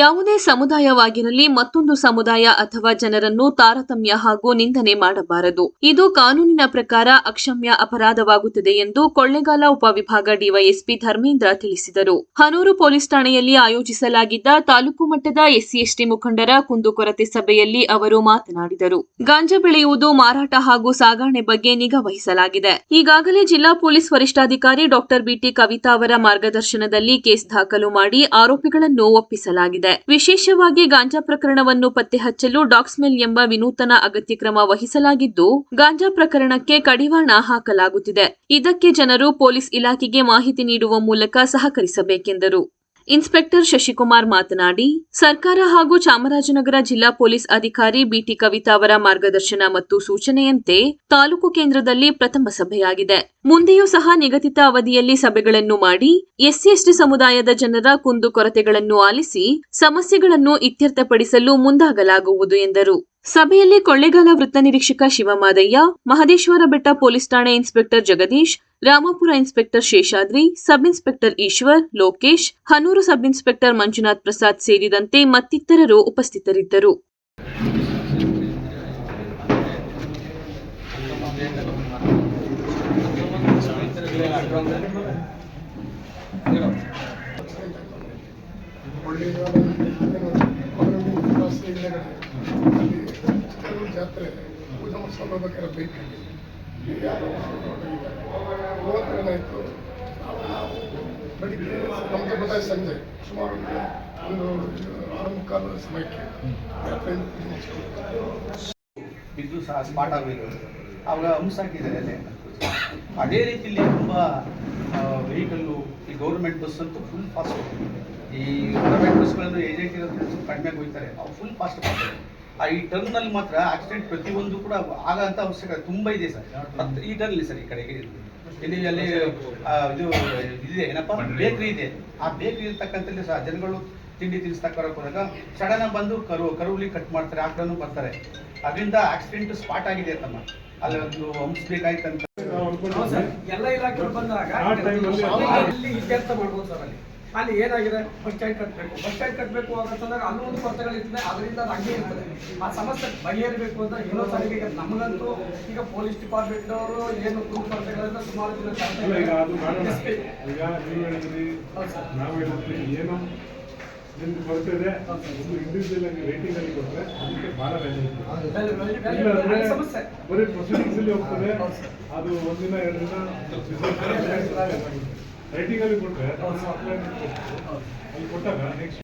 ಯಾವುದೇ ಸಮುದಾಯವಾಗಿರಲಿ, ಮತ್ತೊಂದು ಸಮುದಾಯ ಅಥವಾ ಜನರನ್ನು ತಾರತಮ್ಯ ಹಾಗೂ ನಿಂದನೆ ಮಾಡಬಾರದು. ಇದು ಕಾನೂನಿನ ಪ್ರಕಾರ ಅಕ್ಷಮ್ಯ ಅಪರಾಧವಾಗುತ್ತದೆ ಎಂದು ಕೊಳ್ಳೆಗಾಲ ಉಪವಿಭಾಗ ಡಿವೈಎಸ್ಪಿ ಧರ್ಮೇಂದ್ರ ತಿಳಿಸಿದರು. ಹನೂರು ಪೊಲೀಸ್ ಠಾಣೆಯಲ್ಲಿ ಆಯೋಜಿಸಲಾಗಿದ್ದ ತಾಲೂಕು ಮಟ್ಟದ ಎಸ್ಸಿಎಸ್ಟಿ ಮುಖಂಡರ ಕುಂದುಕೊರತೆ ಸಭೆಯಲ್ಲಿ ಅವರು ಮಾತನಾಡಿದರು. ಗಾಂಜಾ ಬೆಳೆಯುವುದು ಮಾರಾಟ ಹಾಗೂ ಸಾಗಣೆ ಬಗ್ಗೆ ನಿಗಾ ವಹಿಸಲಾಗಿದೆ. ಈಗಾಗಲೇ ಜಿಲ್ಲಾ ಪೊಲೀಸ್ ವರಿಷ್ಠಾಧಿಕಾರಿ ಡಾಕ್ಟರ್ ಬಿಟಿ ಕವಿತಾ ಅವರ ಮಾರ್ಗದರ್ಶನದಲ್ಲಿ ಕೇಸ್ ದಾಖಲು ಮಾಡಿ ಆರೋಪಿಗಳನ್ನು ಒಪ್ಪಿಸಲಾಗಿದೆ. ವಿಶೇಷವಾಗಿ ಗಾಂಜಾ ಪ್ರಕರಣವನ್ನು ಪತ್ತೆ ಹಚ್ಚಲು ಡಾಕ್ಸ್ಮೆಲ್ ಎಂಬ ವಿನೂತನ ಅಗತ್ಯ ಕ್ರಮ ವಹಿಸಲಾಗಿದ್ದು, ಗಾಂಜಾ ಪ್ರಕರಣಕ್ಕೆ ಕಡಿವಾಣ ಹಾಕಲಾಗುತ್ತಿದೆ. ಇದಕ್ಕೆ ಜನರು ಪೊಲೀಸ್ ಇಲಾಖೆಗೆ ಮಾಹಿತಿ ನೀಡುವ ಮೂಲಕ ಸಹಕರಿಸಬೇಕೆಂದರು. ಇನ್ಸ್ಪೆಕ್ಟರ್ ಶಶಿಕುಮಾರ್ ಮಾತನಾಡಿ, ಸರ್ಕಾರ ಹಾಗೂ ಚಾಮರಾಜನಗರ ಜಿಲ್ಲಾ ಪೊಲೀಸ್ ಅಧಿಕಾರಿ ಬಿಟಿ ಕವಿತಾ ಅವರ ಮಾರ್ಗದರ್ಶನ ಮತ್ತು ಸೂಚನೆಯಂತೆ ತಾಲೂಕು ಕೇಂದ್ರದಲ್ಲಿ ಪ್ರಥಮ ಸಭೆಯಾಗಿದೆ. ಮುಂದೆಯೂ ಸಹ ನಿಗದಿತ ಅವಧಿಯಲ್ಲಿ ಸಭೆಗಳನ್ನು ಮಾಡಿ ಎಸ್ಸಿ ಎಸ್ಟಿ ಸಮುದಾಯದ ಜನರ ಕುಂದು ಕೊರತೆಗಳನ್ನು ಆಲಿಸಿ, ಸಮಸ್ಯೆಗಳನ್ನು ಇತ್ಯರ್ಥಪಡಿಸಲು ಮುಂದಾಗಲಾಗುವುದು ಎಂದರು. ಸಭೆಯಲ್ಲಿ ಕೊಳ್ಳೇಗಾಲ ವೃತ್ತ ನಿರೀಕ್ಷಕ ಶಿವಮಾದಯ್ಯ, ಮಹದೇಶ್ವರ ಬೆಟ್ಟ ಪೊಲೀಸ್ ಠಾಣೆ inspector Jagadish Ramapura inspector Sheshadri, sub inspector Eshwar, Lokesh, Hanur sub inspector Manjunath Prasad ಸೇರಿದಂತೆ ಮತ್ತಿತರರು ಉಪಸ್ಥಿತರಿದ್ದರು. ಜಾತ್ರೆ ಬೇಕಾದ್ರೆ ಗೊತ್ತಾಯ್ತು ಸಂಜೆ ಸುಮಾರು ಒಂದು ಆರು ಮುಕ್ಕಾಲು ಸಮಯಕ್ಕೆ ಬಿದ್ದು ಸಹ ಸ್ಪಾಟ್ ಆಗಬೇಕು ಅವಾಗ ಹಂಸಾಕಿದ್ದಾರೆ ಅಲ್ಲೇ. ಅದೇ ರೀತಿಯಲ್ಲಿ ತುಂಬ ವೆಹಿಕಲ್ಲು ಈ ಗೌರ್ಮೆಂಟ್ ಬಸ್ ಅಂತೂ ಫುಲ್ ಫಾಸ್ಟ್ ಈ ಗೌರ್ಮೆಂಟ್ ಬಸ್ಗಳನ್ನು ಏಜೆಂಟ್ ಇರೋದ್ರಿಂದ ಸ್ವಲ್ಪ ಕಡಿಮೆ ಹೋಗ್ತಾರೆ. ಅವು ಫುಲ್ ಫಾಸ್ಟ್ ಬರ್ತಾರೆ ಆ, ಈ ಟರ್ನಲ್ಲಿ ಮಾತ್ರ ಆಕ್ಸಿಡೆಂಟ್ ಪ್ರತಿಯೊಂದು ಕೂಡ ಆಗಂತ ಅವಶ್ಯಕತೆ ತುಂಬ ಇದೆ ಸರ್. ಈ ಟರ್ನಲ್ಲಿ ಸರ್ ಈ ಕಡೆಗೆ. ಇಲ್ಲಿ ಅಲ್ಲಿ ಇದು ಇದೆ ಏನಪ್ಪ? ಬೇಕ್ರಿ ಇದೆ. ಆ ಬೇಕ್ರಿ ಇರ್ತಕ್ಕಂಥಲ್ಲಿ ಸಹ ಜನಗಳು ತಿಂಡಿ ತಿನ್ನಿಸ್ತಕ್ಕ ಹೋದಾಗ ಸಡನ್ ಬಂದು ಕರು ಕರುಲಿ ಕಟ್ ಮಾಡ್ತಾರೆ ಆಕಳನ್ನು ಬರ್ತಾರೆ. ಅದರಿಂದ ಆಕ್ಸಿಡೆಂಟ್ ಸ್ಪಾಟ್ ಆಗಿದೆ ತಮ್ಮ ಅಲ್ಲಿ ಒಂದು ಸರ್. ಎಲ್ಲ ಇಲಾಖೆಗಳು ಬಂದಾಗ ಆ time ಅಲ್ಲಿ ಅಲ್ಲಿ ಇತ್ಯರ್ಥ ಮಾಡ್ಬೋದು ಸರ್ ಅಲ್ಲಿ. ಅಲ್ಲಿ ಏನಾಗಿದೆ? ಬಸ್ ಸ್ಟ್ಯಾಂಡ್ ಕಟ್ಟಬೇಕು ಬಸ್ ಸ್ಟ್ಯಾಂಡ್ ಕಟ್ಟಬೇಕು ಅಂತಂದಾಗ ಅಲ್ಲೂ ಒಂದು ಕೊರತೆಗಳಿರ್ತದೆ ಅದರಿಂದ ಅದು ಹಂಗೆ ಇರ್ತದೆ. ಆ ಸಮಸ್ಯೆ ಬಗೆಹರಿಬೇಕು ಅಂತ ಏನೋ ಸಾರಿಗೆ ಈಗ ನಮಗಂತೂ ಈಗ ಪೊಲೀಸ್ ಡಿಪಾರ್ಟ್ಮೆಂಟ್ ಅವರು ಏನು ಕುಂದು ಕೊರತೆಗಳಿಂದ ಸುಮಾರು ದಿನ ನೀವು ಹೇಳಿದ್ರಿ ಒಂದು ಇಂಡಿವಿಜುವಲ್ ಆಗಿ ರೇಟಿಂಗ್ ಅಲ್ಲಿ ಕೊಟ್ಟರೆ ಅದಕ್ಕೆ ಭಾಳ ವ್ಯಾಲ್ಯೂ ಸಮಸ್ಯೆ. ಬರೀ ಪ್ರೊಸೀಡಿಂಗ್ಸ್ ಅಲ್ಲಿ ಹೋಗ್ತದೆ. ಅದು ಒಂದಿನ ಎರಡು ದಿನ ರೇಟಿಂಗ್ ಅಲ್ಲಿ ಕೊಟ್ಟರೆ. ಅಲ್ಲಿ ಕೊಟ್ಟಾಗ ನೆಕ್ಸ್ಟ್